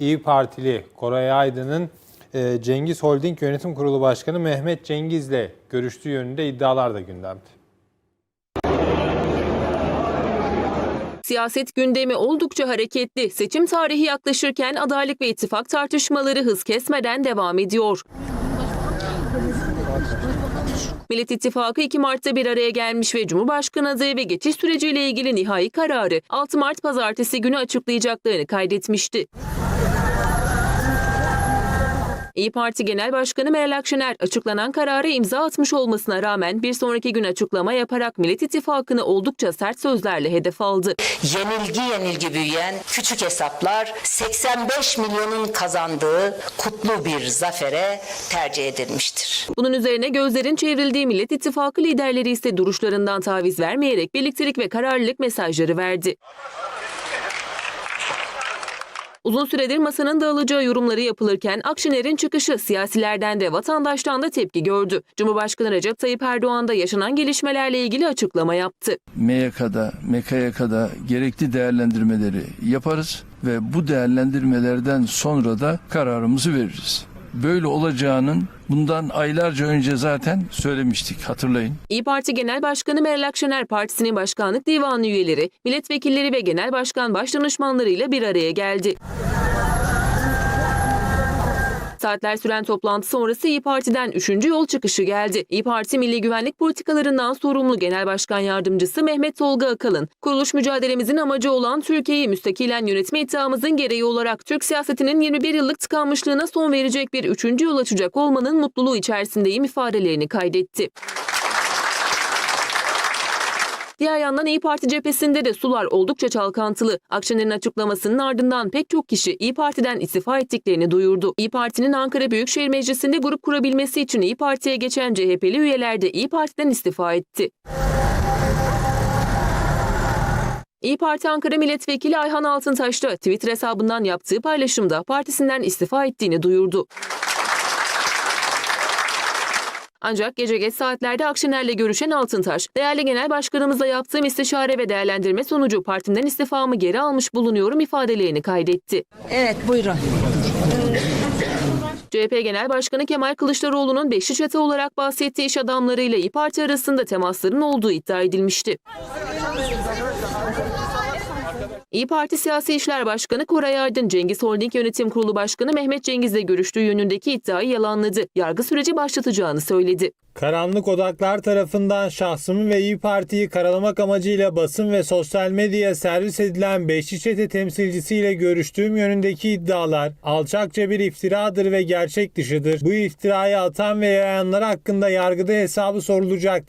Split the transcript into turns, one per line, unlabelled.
İyi Partili Koray Aydın'ın e, Cengiz Holding Yönetim Kurulu Başkanı Mehmet Cengiz'le görüştüğü yönünde iddialar da gündemde.
Siyaset gündemi oldukça hareketli. Seçim tarihi yaklaşırken adaylık ve ittifak tartışmaları hız kesmeden devam ediyor. Millet İttifakı 2 Mart'ta bir araya gelmiş ve Cumhurbaşkanı adayı ve geçiş süreciyle ilgili nihai kararı 6 Mart pazartesi günü açıklayacaklarını kaydetmişti. İyi Parti Genel Başkanı Meral Akşener açıklanan karara imza atmış olmasına rağmen bir sonraki gün açıklama yaparak Millet İttifakı'nı oldukça sert sözlerle hedef aldı.
yenilgi yenilgi büyüyen küçük hesaplar 85 milyonun kazandığı kutlu bir zafere tercih edilmiştir.
Bunun üzerine gözlerin çevrildiği Millet İttifakı liderleri ise duruşlarından taviz vermeyerek birliktelik ve kararlılık mesajları verdi. Uzun süredir masanın dağılacağı yorumları yapılırken Akşener'in çıkışı siyasilerden de vatandaştan da tepki gördü. Cumhurbaşkanı Recep Tayyip Erdoğan da yaşanan gelişmelerle ilgili açıklama yaptı.
MYK'da, MKYK'da gerekli değerlendirmeleri yaparız ve bu değerlendirmelerden sonra da kararımızı veririz. Böyle olacağının bundan aylarca önce zaten söylemiştik hatırlayın.
İyi Parti Genel Başkanı Meral Akşener Partisi'nin başkanlık divanı üyeleri, milletvekilleri ve genel başkan başdanışmanlarıyla bir araya geldi. Saatler süren toplantı sonrası İyi Parti'den 3. yol çıkışı geldi. İyi Parti Milli Güvenlik Politikalarından sorumlu Genel Başkan Yardımcısı Mehmet Tolga Akalın, kuruluş mücadelemizin amacı olan Türkiye'yi müstakilen yönetme iddiamızın gereği olarak Türk siyasetinin 21 yıllık tıkanmışlığına son verecek bir 3. yol açacak olmanın mutluluğu içerisindeyim ifadelerini kaydetti. Diğer yandan İyi Parti cephesinde de sular oldukça çalkantılı. Akşener'in açıklamasının ardından pek çok kişi İyi Parti'den istifa ettiklerini duyurdu. İyi Parti'nin Ankara Büyükşehir Meclisi'nde grup kurabilmesi için İyi Parti'ye geçen CHP'li üyeler de İyi Parti'den istifa etti. İyi Parti Ankara Milletvekili Ayhan Altıntaş da Twitter hesabından yaptığı paylaşımda partisinden istifa ettiğini duyurdu. Ancak gece geç saatlerde Akşener'le görüşen Altıntaş, değerli genel başkanımızla yaptığım istişare ve değerlendirme sonucu partimden istifamı geri almış bulunuyorum ifadelerini kaydetti.
Evet buyurun.
CHP Genel Başkanı Kemal Kılıçdaroğlu'nun beşli çete olarak bahsettiği iş adamlarıyla İYİ Parti arasında temasların olduğu iddia edilmişti. İyi Parti Siyasi İşler Başkanı Koray Aydın, Cengiz Holding Yönetim Kurulu Başkanı Mehmet Cengiz'le görüştüğü yönündeki iddiayı yalanladı. Yargı süreci başlatacağını söyledi.
Karanlık odaklar tarafından şahsımı ve İyi Parti'yi karalamak amacıyla basın ve sosyal medyaya servis edilen Beşli Çete temsilcisiyle görüştüğüm yönündeki iddialar alçakça bir iftiradır ve gerçek dışıdır. Bu iftirayı atan ve yayanlar hakkında yargıda hesabı sorulacaktır.